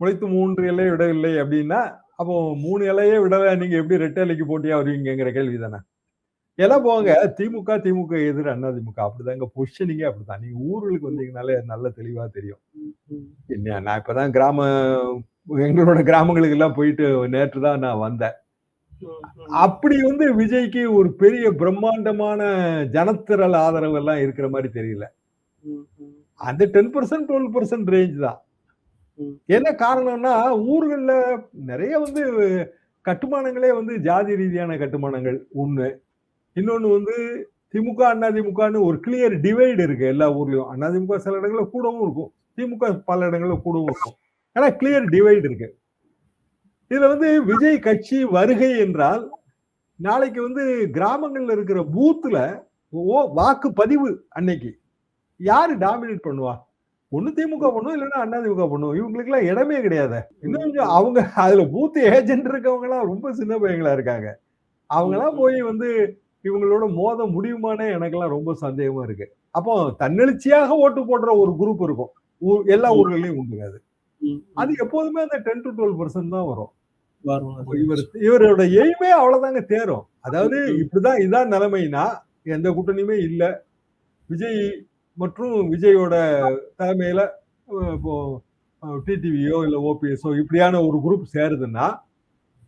முளைத்து மூன்று இலையை விடவில்லை அப்படின்னா அப்போ மூணு இலையே விடல நீங்க எப்படி ரெட்டை இலைக்கு போட்டியா வருவீங்கிற கேள்வி தானே எல்லாம் போங்க திமுக திமுக எதிர் அண்ணா திமுக. அப்படிதாங்க பொசிஷனிங்கே அப்படிதான். நீங்க ஊர்களுக்கு வந்தீங்கனாலே நல்ல தெளிவா தெரியும். என்ன நான் இப்பதான் கிராம எங்களோட கிராமங்களுக்கு எல்லாம் போயிட்டு நேற்று தான் நான் வந்தேன். அப்படி வந்து விஜய்க்கு ஒரு பெரிய பிரம்மாண்டமான ஜனத்திரல் ஆதரவு எல்லாம் இருக்கிற மாதிரி தெரியல. அந்த ten percent twelve percent range தான். என்ன காரணம்னா ஊர்கள்ல நிறைய வந்து கட்டுமானங்களே வந்து ஜாதி ரீதியான கட்டுமானங்கள். ஒண்ணு. இன்னொன்னு வந்து திமுக அண்ணா ஒரு கிளியர் டிவைடு இருக்கு எல்லா ஊர்லயும். அண்ணா திமுக சில இடங்கள்ல கூடவும் இருக்கும். திமுக பல இடங்கள்ல கூடவும் இருக்கும். ஆனா கிளியர் டிவைடு இருக்கு. இதுல வந்து விஜய் கட்சி வருகை என்றால் நாளைக்கு வந்து கிராமங்கள்ல இருக்கிற பூத்துல ஓ வாக்கு பதிவு அன்னைக்கு. யாரு டாமினேட் பண்ணுவா? ஒண்ணு திமுக பண்ணும் இல்லைன்னா அண்ணா திமுக பண்ணும். இவங்களுக்கு எல்லாம் இடமே கிடையாது. இன்னும் அவங்க அதுல பூத் ஏஜென்ட் இருக்கவங்க எல்லாம் ரொம்ப சின்ன பையங்களா இருக்காங்க. அவங்க எல்லாம் போய் வந்து இவங்களோட மோத முடியுமானே எனக்கெல்லாம் ரொம்ப சந்தேகமா இருக்கு. அப்போ தன்னெழுச்சியாக ஓட்டு போடுற ஒரு குரூப் இருக்கும். எல்லா ஊர்களையும் உண்டு அது. அது எப்போதுமே அந்த டென் டு டுவெல் பர்சன்ட் தான் வரும். இவர் இவரோட எய்மே அவ்வளவுதாங்க தேரும். அதாவது இப்படிதான் இதான் நிலைமைனா எந்த கூட்டணியுமே இல்ல. விஜய் மற்றும் விஜயோட தலைமையில இப்போ டிடிவியோ இல்லை ஓபிஎஸோ இப்படியான ஒரு குரூப் சேருதுன்னா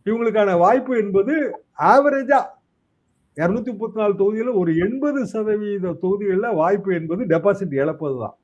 இவங்களுக்கான வாய்ப்பு என்பது ஆவரேஜா இரநூத்தி முப்பத்தி நாலு தொகுதியில் ஒரு எண்பது சதவீத தொகுதிகளில் வாய்ப்பு என்பது டெபாசிட் இழப்பது தான்